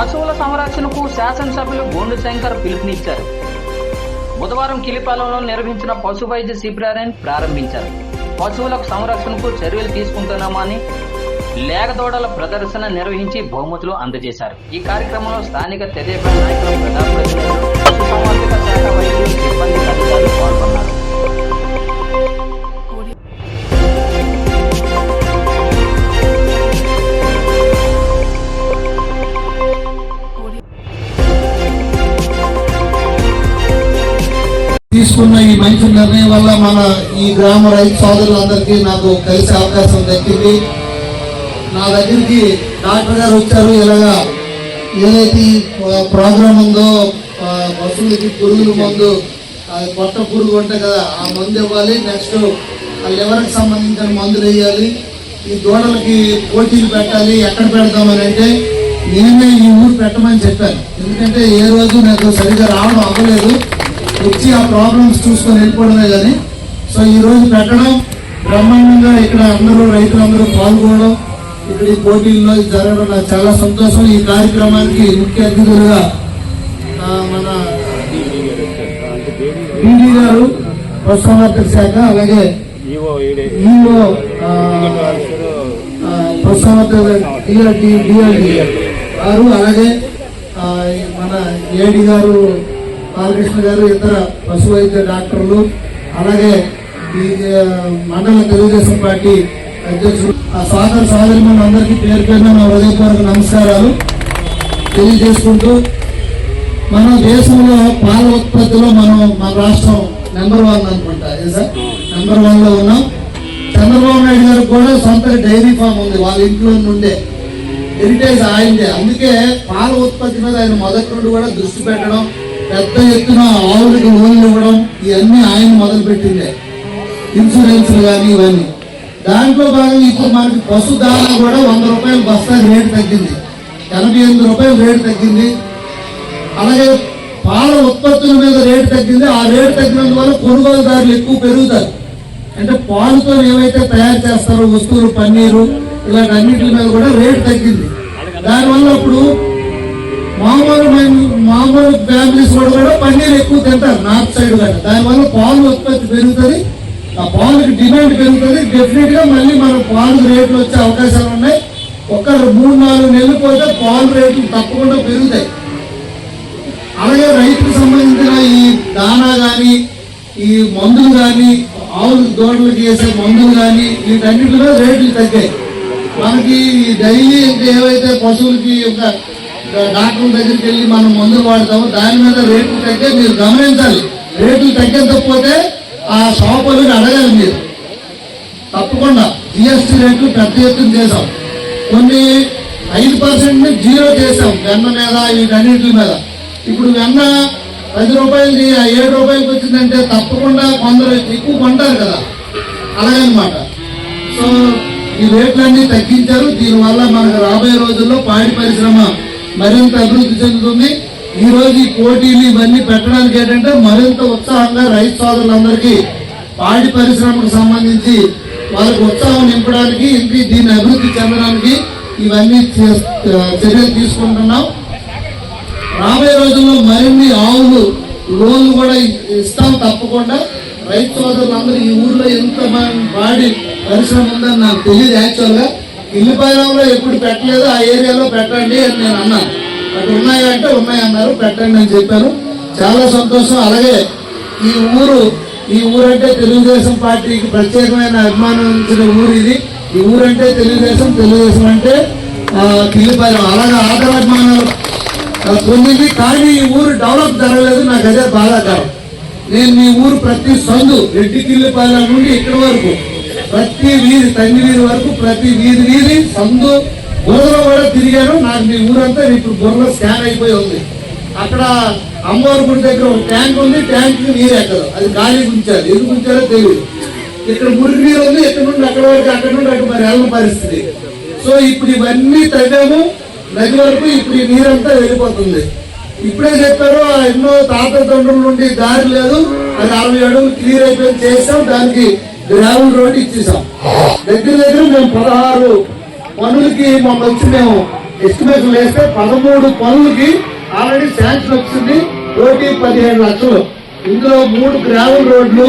పశువుల సంరక్షణకు శాసనసభ్యులు గోండు శంకర్ పిలుపునిచ్చారు. బుధవారం కిలిపాలెంలో నిర్వహించిన పశు వైద్య శిబిరాన్ని ప్రారంభించారు. పశువులకు సంరక్షణకు చర్యలు తీసుకుంటున్నామని లేగదోడల ప్రదర్శన నిర్వహించి బహుమతులు అందజేశారు. ఈ కార్యక్రమంలో స్థానిక తెదేపా నాయకులు ప్రజాప్రతినిధులు పశుసంవర్ధక శాఖ వైద్యులు సిబ్బంది అధికారులు పాల్గొన్నారు. తీసుకున్న ఈ మంచి నిర్ణయం వల్ల మన ఈ గ్రామ రైతు సోదరులందరికీ నాకు కలిసే అవకాశం దక్కింది. నా దగ్గరికి డాక్టర్ గారు వచ్చారు. ఇలాగా ఏదైతే ప్రోగ్రామ్ ఉందో పశువులకి పురుగుల మందు కొత్త పొట్ట పురుగు ఉంటాయి కదా ఆ మందు ఇవ్వాలి. నెక్స్ట్ ఆ లివర్కి సంబంధించిన మందులు వేయాలి. ఈ దూడలకి పోటీలు పెట్టాలి. ఎక్కడ పెడతామని అంటే నేనే ఈ ఊరు పెట్టమని చెప్పాను. ఎందుకంటే ఏ రోజు నాకు సరిగ్గా రావడం అవ్వలేదు. వచ్చి ఆ ప్రాబ్లమ్స్ చూసుకొని వెళ్ళిపోవడమే కానీ సో ఈ రోజు పెట్టడం బ్రహ్మాండంగా ఇక్కడ అందరూ రైతులందరూ పాల్గొనడం ఇక్కడ ఈ పోటీల్లో జరగడం నాకు చాలా సంతోషం. ఈ కార్యక్రమానికి ముఖ్య అతిథులుగా మన బీడీ గారు పశుసంవర్ధక శాఖ అలాగే ఈఓ పశుసంవర్ధక డిఆర్డి డిఆర్డి గారు అలాగే మన ఏడి గారు బాలకృష్ణ గారు ఇతర పశు వైద్య డాక్టర్లు అలాగే మండల తెలుగుదేశం పార్టీ అధ్యక్షుడు ఆ సోదర సోదరి అందరికీ పేరు పేరున నా హృదయపూర్వక నమస్కారాలు తెలియజేసుకుంటూ మన దేశంలో పాల ఉత్పత్తిలో మనం మన రాష్ట్రం నెంబర్ వన్ అనుకుంటా సార్? నెంబర్ వన్లో ఉన్నాం. చంద్రబాబు నాయుడు గారు కూడా సొంత డైరీ ఫామ్ ఉంది వాళ్ళ ఇంట్లో నుండే. హెరిటేజ్ ఆయనదే అందుకే పాల ఉత్పత్తి మీద ఆయన మొదటి నుండి కూడా దృష్టి పెట్టడం పెద్ద ఎత్తున ఆవులకి లోన్లు ఇవ్వడం ఇవన్నీ ఆయన మొదలు పెట్టిందే ఇన్సూరెన్స్ కానీ ఇవన్నీ. దాంట్లో భాగంగా ఇప్పుడు మనకి పశు దానా కూడా వంద రూపాయలు బస్తా రేటు తగ్గింది. ఎనభై ఎనిమిది రూపాయలు రేటు తగ్గింది. అలాగే పాల ఉత్పత్తుల మీద రేటు తగ్గింది. ఆ రేటు తగ్గినందువల్ల కొనుగోలుదారులు ఎక్కువ పెరుగుతారు. అంటే పాలతో ఏవైతే తయారు చేస్తారో వస్తువులు పన్నీరు ఇలాంటి అన్నిటి మీద కూడా రేటు తగ్గింది. దానివల్ల ఇప్పుడు మామూలు మామూలు ఫ్యామిలీస్ కూడా కూడా పన్నీర్ ఎక్కువ తింటారు నార్త్ సైడ్ కానీ దానివల్ల పాలు ఉత్పత్తి పెరుగుతుంది. ఆ పాలకు డిమాండ్ పెరుగుతుంది. డెఫినెట్గా మళ్ళీ మనం పాలు రేట్లు వచ్చే అవకాశాలు ఉన్నాయి. ఒక మూడు నాలుగు నెలలు పోతే పాలు రేట్లు తప్పకుండా పెరుగుతాయి. అలాగే రైతుకు సంబంధించిన ఈ దానా కానీ ఈ మందులు కానీ ఆవులు దూడలకు వేసే మందులు కానీ వీటన్నిటిలో రేట్లు తగ్గాయి. మనకి డైలీ ఇంకా ఏవైతే పశువులకి ఒక డాక్టర్ దగ్గరికి వెళ్ళి మనం మందులు వాడతాము. దాని మీద రేట్లు తగ్గే మీరు గమనించాలి. రేట్లు తగ్గకపోతే ఆ షాపులకు అడగాలి మీరు. తప్పకుండా జిఎస్టీ రేట్లు పెద్ద ఎత్తున చేసాం కొన్ని ఐదు పర్సెంట్ని జీరో చేసాం వెన్న మీద వీటన్నిటి మీద. ఇప్పుడు వెన్న పది రూపాయలది ఆ ఏడు రూపాయలకి వచ్చిందంటే తప్పకుండా కొందరు ఎక్కువ కొంటారు కదా. అలాగనమాట. సో ఈ రేట్లన్నీ తగ్గించారు. దీనివల్ల మనకు రాబోయే రోజుల్లో పాడి పరిశ్రమ మరింత అభివృద్ధి చెందుతుంది. ఈ రోజు ఈ పోటీలు ఇవన్నీ పెట్టడానికి ఏంటంటే మరింత ఉత్సాహంగా రైతు సోదరులందరికీ పాడి పరిశ్రమకు సంబంధించి వాళ్ళకి ఉత్సాహం నింపడానికి ఇంటి దీన్ని అభివృద్ధి చెందడానికి ఇవన్నీ చర్యలు తీసుకుంటున్నాం. రాబోయే రోజుల్లో మరిన్ని ఆవులు లోన్లు కూడా ఇస్తాం తప్పకుండా. రైతు సోదరులందరూ ఈ ఊర్లో ఎంత మంది పరిశ్రమ ఉందని నాకు తెలియదు యాక్చువల్గా గా ఇల్లు ఎప్పుడు పెట్టలేదు ఆ ఏరియాలో పెట్టండి అని నేను అన్నాను. అటు ఉన్నాయంటే ఉన్నాయన్నారు పెట్టండి అని చెప్పాను. చాలా సంతోషం. అలాగే ఈ ఊరు ఈ ఊరంటే తెలుగుదేశం పార్టీకి ప్రత్యేకమైన అభిమానించిన ఊరు ఇది. ఈ ఊరంటే తెలుగుదేశం తెలుగుదేశం అంటే కిల్లిపాయలం కిల్లిపాలెం అలాగే ఆదర అభిమానాలు పొందింది కానీ ఈ ఊరు డెవలప్ జరగలేదు. నాకు అదే బాధాకరం. నేను మీ ఊరు ప్రతి సందు రెడ్డి కిల్లిపాలెం నుండి ఇక్కడి వరకు ప్రతి వీధి తండ్రి వీధి వరకు ప్రతి వీధి వీధి సందు బుర్రలో కూడా తిరిగాను. నాకు మీ ఊరంతా ఇప్పుడు బుర్రలో స్కాన్ అయిపోయి ఉంది. అక్కడ అమ్మవారి గుడి దగ్గర ఒక ట్యాంక్ ఉంది. ట్యాంక్ నీరు ఎక్కదు అది గాలి ఉంచారు ఎందుకు ఉంచారో తెలియదు ఇక్కడ మురికి నీరు ఉంది. ఇక్కడ నుండి అక్కడ వరకు అక్కడ నుండి అక్కడ మరి వెళ్ళని పరిస్థితి. సో ఇప్పుడు ఇవన్నీ తగ్గాము నది వరకు ఇప్పుడు ఈ నీరంతా వెళ్ళిపోతుంది. ఇప్పుడే చెప్పారు ఎన్నో తాత తండ్రుల నుండి దారి లేదు. అది అరవై అడుగులు క్లియర్ అయిపోయింది. చేసాం దానికి గ్రావెల్ రోడ్ ఇచ్చేసాం. దగ్గర దగ్గర మేము పదహారు పనులకి మొన్న వచ్చి మేము ఎస్టిమేషన్ వేస్తే పదమూడు పనులకి ఆల్రెడీ శాంక్షన్ వచ్చింది. కోటి పదిహేడు లక్షలు. ఇందులో మూడు గ్రావెల్ రోడ్లు